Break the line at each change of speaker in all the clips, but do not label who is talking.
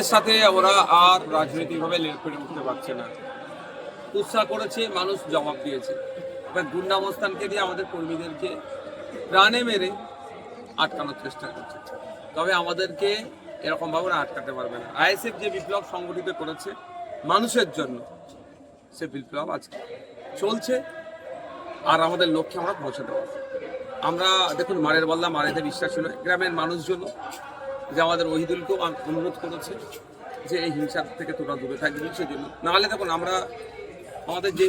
আমাদের সাথে ওরা আর রাজনৈতিকভাবে করে উঠতে পারছে না। উৎসাহ করেছে, মানুষ জবাব দিয়েছে। এবার গুন্ডাবস্থানকে দিয়ে আমাদের কর্মীদেরকে প্রাণে মেরে আটকানোর চেষ্টা করছে। তবে আমাদেরকে এরকমভাবে ওরা আটকাতে পারবে না। আইএসএফ যে বিপ্লব সংগঠিত করেছে মানুষের জন্য, সে বিপ্লব আজকে চলছে আর আমাদের লক্ষ্যে আমরা পৌঁছাতে পারব। আমরা দেখুন, মারের বল্লা মারেতে বিশ্বাস ছিল গ্রামের মানুষজন যে আমাদের ওহিদুলকেও অনুরোধ করেছে যে এই হিংসার থেকে তোরা দূরে থাকবি সেজন্য। নাহলে দেখুন, আমরা আমাদের যে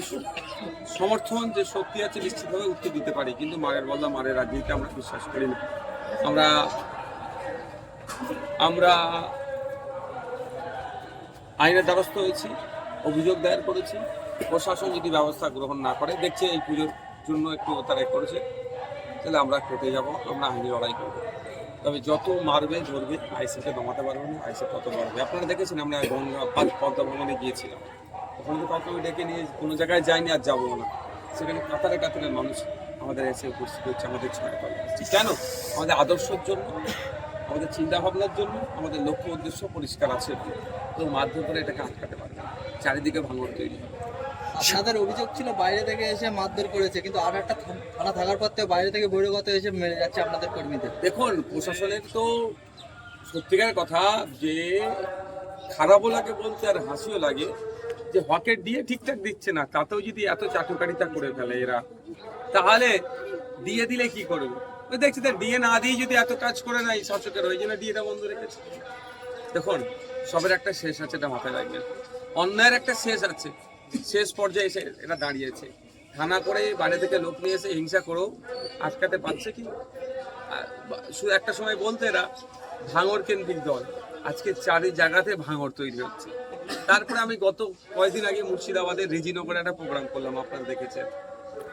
সমর্থন, যে শক্তি আছে নিশ্চিতভাবে উত্তর দিতে পারি। কিন্তু মারের বদলা মারের রাজনীতিতে আমরা বিশ্বাস করি না। আমরা আমরা আইনের দ্বারস্থ হয়েছি, অভিযোগ দায়ের করেছি। প্রশাসন যদি ব্যবস্থা গ্রহণ না করে, দেখছে এই পুজোর জন্য একটু তারা করেছে, তাহলে আমরা কোর্টে যাব, আমরা আইনি লড়াই করব। তবে যত মারবে, ধরবে আইসিকে দমাতে পারবে না আইসি তত মারবে আপনারা দেখেছেন আমরা গঙ্গা পদ্মা ভ্রমণে গিয়েছিলাম। ওখানে তো কাউকে ডেকে নিয়ে কোনো জায়গায় যাইনি আর যাব না। সেখানে কাতারে কাতারে মানুষ আমাদের এসে উপস্থিত হচ্ছে, আমাদের ছায়া কেন? আমাদের আদর্শের জন্য, আমাদের চিন্তা ভাবনার জন্য, আমাদের লক্ষ্য উদ্দেশ্য পরিষ্কার আছে। তো মাধ্যম করে এটাকে আটকাতে পারবে। চারিদিকে ভাঙন তৈরি হবে
অভিযোগ ছিল, বাইরে থেকে এসে মারধর করেছে, কিন্তু আর একটা থান- থাকার পর থেকে বাইরে থেকে বহিরাগত এসে মেরে যাচ্ছে আপনাদের কর্মীদের।
দেখুন, প্রশাসনের তো সত্যিকার কথা যে খারাপও লাগে বলতে আর হাসিও লাগে, যে হকের দিয়ে ঠিকঠাক দিচ্ছে না, তাতেও যদি এত চাটুকারিতা করে ফেলে এরা, তাহলে দিয়ে দিলে কি করবে? দেখছি তো দিয়ে না দিয়ে যদি এত কাজ করে নাই শাসকের, ওই জন্য ডিএটা বন্ধ রেখেছে। দেখুন, সবের একটা শেষ আছে এটা মাথায় রাখবেন। অন্যায়ের একটা শেষ আছে। শেষ পর্যায়ে এসে এটা দাঁড়িয়েছে। থানা করে বাইরে থেকে লোক নিয়ে এসে হিংসা করেও আটকাতে পারছে কি? শুধু একটা সময় বলতে এরা, ভাঙর কেন্দ্রিক দল। আজকে চারি জায়গাতে ভাঙর তৈরি হচ্ছে। তারপরে আমি গত কয়েকদিন আগে মুর্শিদাবাদের রেজিনগরে একটা প্রোগ্রাম করলাম, আপনারা দেখেছেন।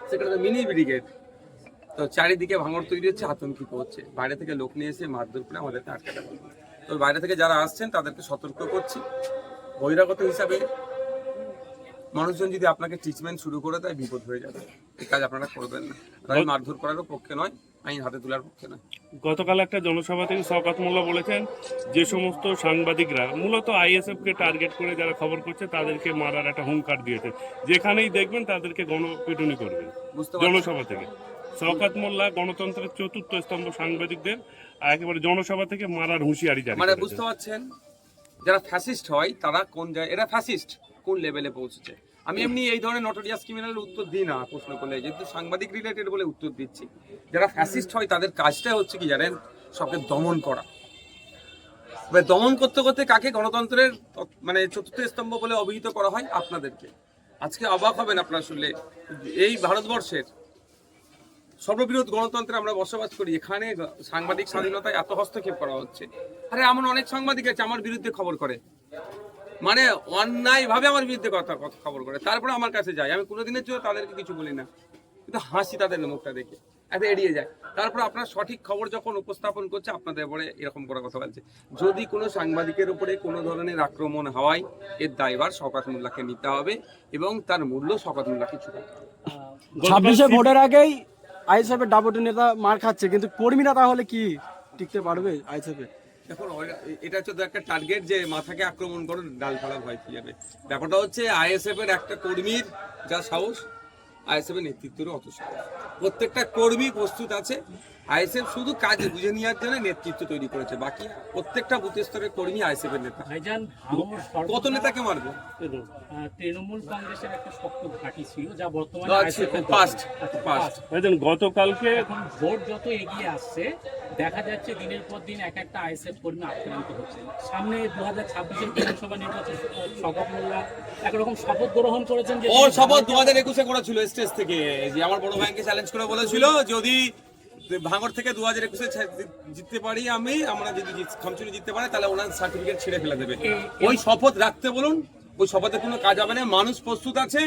সেখানে তো মিনি ব্রিগেড। তো চারিদিকে ভাঙর তৈরি হচ্ছে আতঙ্কিত হচ্ছে বাইরে থেকে লোক নিয়ে এসে মারধর করে আমাদেরকে আটকাতে তো বাইরে থেকে যারা আসছেন, তাদেরকে সতর্ক করছি। বহিরাগত হিসাবে মানুষজন যদি আপনাকে ট্রিটমেন্ট শুরু করে দেয় বিপদ হয়ে যাবে। এই কাজ আপনারা করবেন না। তাই মারধর করারও পক্ষে নয় আইন হাতে তোলার পক্ষে নয়।
গতকাল একটা জনসভা থেকে শওকত মোল্লা বলেছেন যে সমস্ত সাংবাদিকরা মূলত আইএসএফ কে টার্গেট করে যারা খবর করছে তাদেরকে মারার একটা হুঙ্কার দিয়েছে যেখানেই দেখবেন তাদেরকে গণপিটুনি করবে
বুঝতে
জনসভা থেকে। শওকত মোল্লা গণতন্ত্রের চতুর্থ স্তম্ভ সাংবাদিকদের একেবারে জনসভা থেকে মারার হুঁশিয়ারি জারি
মানে বুঝতে পারছেন যারা ফ্যাসিস্ট হয় তারা কোন জায়গায় এরা ফ্যাসিস্ট কোন লেভেলে পৌঁছেছে? আমি এমনি এই ধরনের নটোরিয়াস ক্রিমিনালের উত্তর দিই না প্রশ্ন করলে, যেহেতু সাংবাদিক রিলেটেড বলে উত্তর দিচ্ছি। যারা ফ্যাসিস্ট হয়, তাদের কাজটাই হচ্ছে কি জানেন? সবকে দমন করা। এবার দমন করতে করতে কাকে গণতন্ত্রের মানে চতুর্থ স্তম্ভ বলে অভিহিত করা হয়? আপনাদেরকে। আজকে অবাক হবেন আপনারা শুনলে। এই ভারতবর্ষের সর্ববৃহৎ গণতন্ত্রে আমরা বসবাস করি, এখানে সাংবাদিক স্বাধীনতায় এত হস্তক্ষেপ করা হচ্ছে। আরে, এমন অনেক সাংবাদিক আছে, আমার বিরুদ্ধে খবর করে। মানে অন্যায় ভাবে আমার বিরুদ্ধে কথা কথা খবর করে। তারপরে আমার কাছে যায়। আমি কোনোদিনের জন্য তাদেরকে কিছু বলি না। কিন্তু হাসি তাদের মুখটা দেখে। এত এড়িয়ে যায়। তারপর আপনার সঠিক খবর যখন উপস্থাপন করছে আপনাদের উপরে এরকম করে কথা বলছে। যদি কোনো সাংবাদিকের উপরে কোনো ধরনের আক্রমণ হওয়ায় এর দায়ভার শওকত মোল্লাকে নিতে হবে এবং তার মূল্য শওকত মোল্লাকে চুকাতে হবে।
ছাব্বিশে ভোটের আগেই আইএসএফ এর ডাবল নেতা মার খাচ্ছে। কিন্তু কর্মীরা তাহলে কি টিকতে পারবে আইএসএফ?
দেখুন এটা হচ্ছে একটা টার্গেট যে মাথাকে আক্রমণ করো ডালপালা ভয় পেয়ে যাবে। ব্যাপারটা হচ্ছে আইএসএফ এর একটা কর্মীর যা সাহস আইএসএফ এর নেতৃত্বেরও অত সাহস। প্রত্যেকটা কর্মী প্রস্তুত আছে। আইএসএফ শুধু কাজ বুঝে নেওয়ার জন্য নেতৃত্ব তৈরি করেছে বাকি প্রত্যেকটা বুথ স্তরের কর্মী আইএসএফ এর নেতা। কত নেতাকে মারবে?
তৃণমূল কংগ্রেসের একটা শক্ত ঘাঁটি ছিল যা বর্তমানে আচ্ছা,
গতকালকে
ভোট যত এগিয়ে আসছে দেখা যাচ্ছে দিনের পর দিন এক একটা আইএসএফ কর্মী আক্রান্ত হচ্ছে। সামনে দু হাজার ছাব্বিশের বিধানসভা নির্বাচন শপথ মোল্লা একরকম শপথ গ্রহণ করেছেন যে
ওর শপথ দু হাজার একুশে করেছিল স্টেজ থেকে। যে আমার বড় ভাইকে চ্যালেঞ্জ করে বলেছিল যদি ভাঙর থেকে দু হাজার একুশে জিততে পারি আমি আমরা যদি খামচুরি জিততে পারি তাহলে ওনার সার্টিফিকেট ছিঁড়ে ফেলে দেবে। ওই শপথ রাখতে বলুন ওই শপথে কোনো কাজ হবে না মানুষ প্রস্তুত আছে।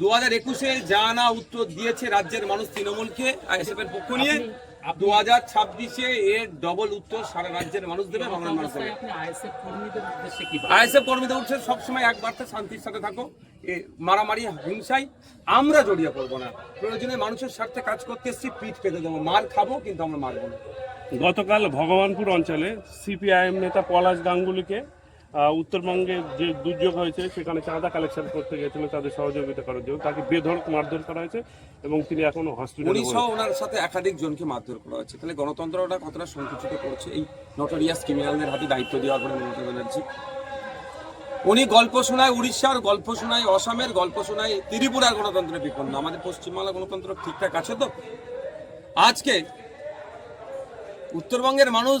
দু হাজার একুশে যা না উত্তর দিয়েছে রাজ্যের মানুষ তৃণমূলকে আইএসএফ এর পক্ষ নিয়ে। দু হাজার ছাব্বিশে এর ডবল উত্তর সারা রাজ্যের মানুষ দেবে বাংলার মানুষ দেবে
আইএসএফ কর্মীদের উদ্দেশ্যে কি বলবেন?
আইএসএফ কর্মীদের উঠছে সবসময় এক বার্তা শান্তির সাথে থাকো। এ মারামারি হিংসায় আমরা জড়িয়ে পড়ব না। প্রয়োজনে মানুষের স্বার্থে কাজ করতে এসেছি পিঠ পেতে দেবো। মার খাব কিন্তু আমরা মারবো না।
গতকাল ভগবানপুর অঞ্চলে সিপিআইএম নেতা পলাশ গাঙ্গুলিকে উত্তরবঙ্গে যে দুর্যোগ হয়েছে সেখানে চাঁদা কালেকশন করতে গেছিলেন তাদের সহযোগিতা করার জন্য। তাকে বেধড়ক মারধর করা হয়েছে এবং তিনি
এখনও
হসপিটালে
ওনার সাথে একাধিক জনকে মারধর করা হয়েছে। তাহলে গণতন্ত্র গণতন্ত্রটা কতটা সংকুচিত করছে? এই নটোরিয়াস ক্রিমিনালদের হাতে দায়িত্ব দেওয়ার পরে মমতা ব্যানার্জি। উনি গল্প শোনায় উড়িষ্যার গল্প শোনায় অসমের গল্প শোনায় ত্রিপুরার গণতন্ত্রে বিপন্ন। আমাদের পশ্চিমবাংলা গণতন্ত্র ঠিকঠাক আছে তো? আজকে উত্তরবঙ্গের মানুষ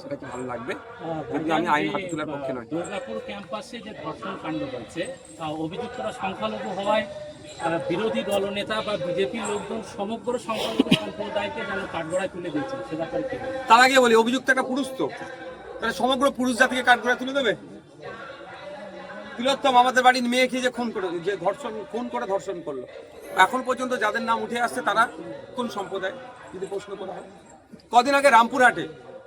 সেটা কি ভালো লাগবে? যদি আমি আইন হাতে তোলার পক্ষে নয়।
দুর্গাপুর ক্যাম্পাসে যে ধর্ষণ কাণ্ড হয়েছে অভিযুক্তরা সংখ্যালঘু হওয়ায় বিরোধী দলনেতা বা বিজেপির লোকজন সমগ্র সংখ্যালঘু সম্প্রদায়কে যেন কাঠগড়ায় তুলে দিয়েছে সে ব্যাপারে
তার আগে বলি অভিযুক্ত একটা পুরুষ তো। তাহলে সমগ্র পুরুষ জাতিকে কাঠ করে তুলে দেবে? তিলোত্তম আমাদের বাড়ির মেয়েকে যে খুন করে যে ধর্ষণ খুন করে ধর্ষণ করল। এখন পর্যন্ত যাদের নাম উঠে আসছে তারা কোন সম্প্রদায়? যদি প্রশ্ন করা হয়। কদিন আগে রামপুরহাটে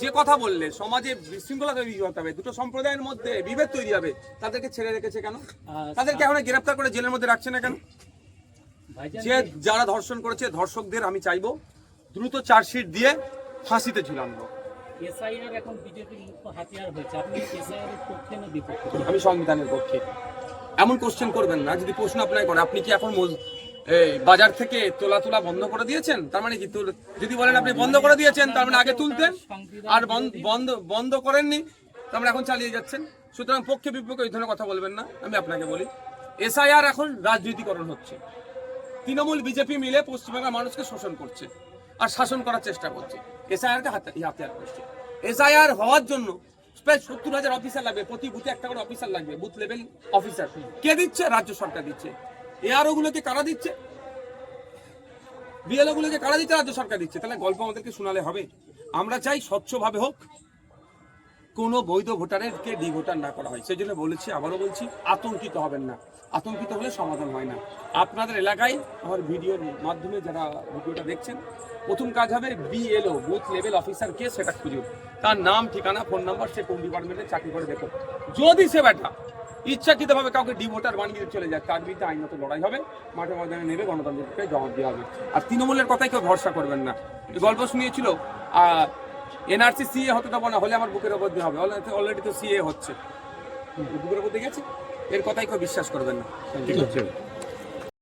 যে কথা বললে সমাজে বিশৃঙ্খলা তৈরি হতে হবে দুটো সম্প্রদায়ের মধ্যে বিভেদ তৈরি হবে তাদেরকে ছেড়ে রেখেছে কেন? তাদেরকে এখন গ্রেপ্তার করে জেলের মধ্যে রাখছে না কেন? যে যারা ধর্ষণ করেছে ধর্ষকদের আমি চাইব দ্রুত চার্জশিট দিয়ে ফাঁসিতে ঝুলানো। আমি সংবিধানের পক্ষে। এমন কোশ্চেন করবেন না যদি প্রশ্ন আপনাকে করে আপনি কি এখন এই বাজার থেকে তোলা তোলা বন্ধ করে দিয়েছেন? তার মানে কি? যদি বলেন আপনি বন্ধ করে দিয়েছেন, তার মানে আগে তুলতেন, আর বন্ধ বন্ধ করেননি, তার মানে এখন চালিয়ে যাচ্ছেন। সুতরাং পক্ষে বিপক্ষে এই ধরনের কথা বলবেন না, আমি আপনাকে বলি। এসআইআর এখন রাজনীতিকরণ হচ্ছে। তৃণমূল বিজেপি মিলে পশ্চিমবঙ্গের মানুষকে শোষণ করছে আর শাসন করার চেষ্টা করছে। এসআইআর কে হাতে হাতিয়ার করছে। এসআইআর হওয়ার জন্য প্রায় সত্তর হাজার অফিসার লাগবে, প্রতি বুথে একটা করে অফিসার লাগবে বুথ লেভেল অফিসার কে দিচ্ছে? রাজ্য সরকার দিচ্ছে। এআরও গুলোকে কারা দিচ্ছে? বিএলও গুলোকে কারা দিচ্ছে? রাজ্য সরকার দিচ্ছে। তাহলে গল্প আমাদেরকে শোনালে হবে। আমরা চাই স্বচ্ছভাবে হোক, কোনো বৈধ ভোটারেরকে ডি ভোটার না করা হয়। সেই জন্য বলেছি, আবারও বলছি, আতঙ্কিত হবেন না। আতঙ্কিত হলে সমাধান হয় না। আপনাদের এলাকায় আমার ভিডিওর মাধ্যমে যারা ভিডিওটা দেখছেন, প্রথম কাজ হবে বিএলও, বুথ লেভেল অফিসার কে সেটা খুঁজুন। তার নাম, ঠিকানা, ফোন নাম্বার সে কোন ডিপার্টমেন্টে চাকরি করে দেখুন। যদি সে ব্যাটা ইচ্ছাকৃতভাবে কাউকে ডিভোটার বানিয়ে চলে যায় তার বিরুদ্ধে আইনত লড়াই হবে, মাঠে ময়দানে নেবে গণতন্ত্রকে জবাব দেওয়া হবে। আর তৃণমূলের কথাই কেউ ভরসা করবেন না। গল্প শুনিয়েছিল এনআরসি সিএ হতে দেবো না, হলে আমার বুকের ওপর দিয়ে হবে। অলরেডি তো সিএ হচ্ছে। বুকের ওপর দিয়ে গেছে। এর কথাই কেউ বিশ্বাস করবেন না।
ঠিক আছে।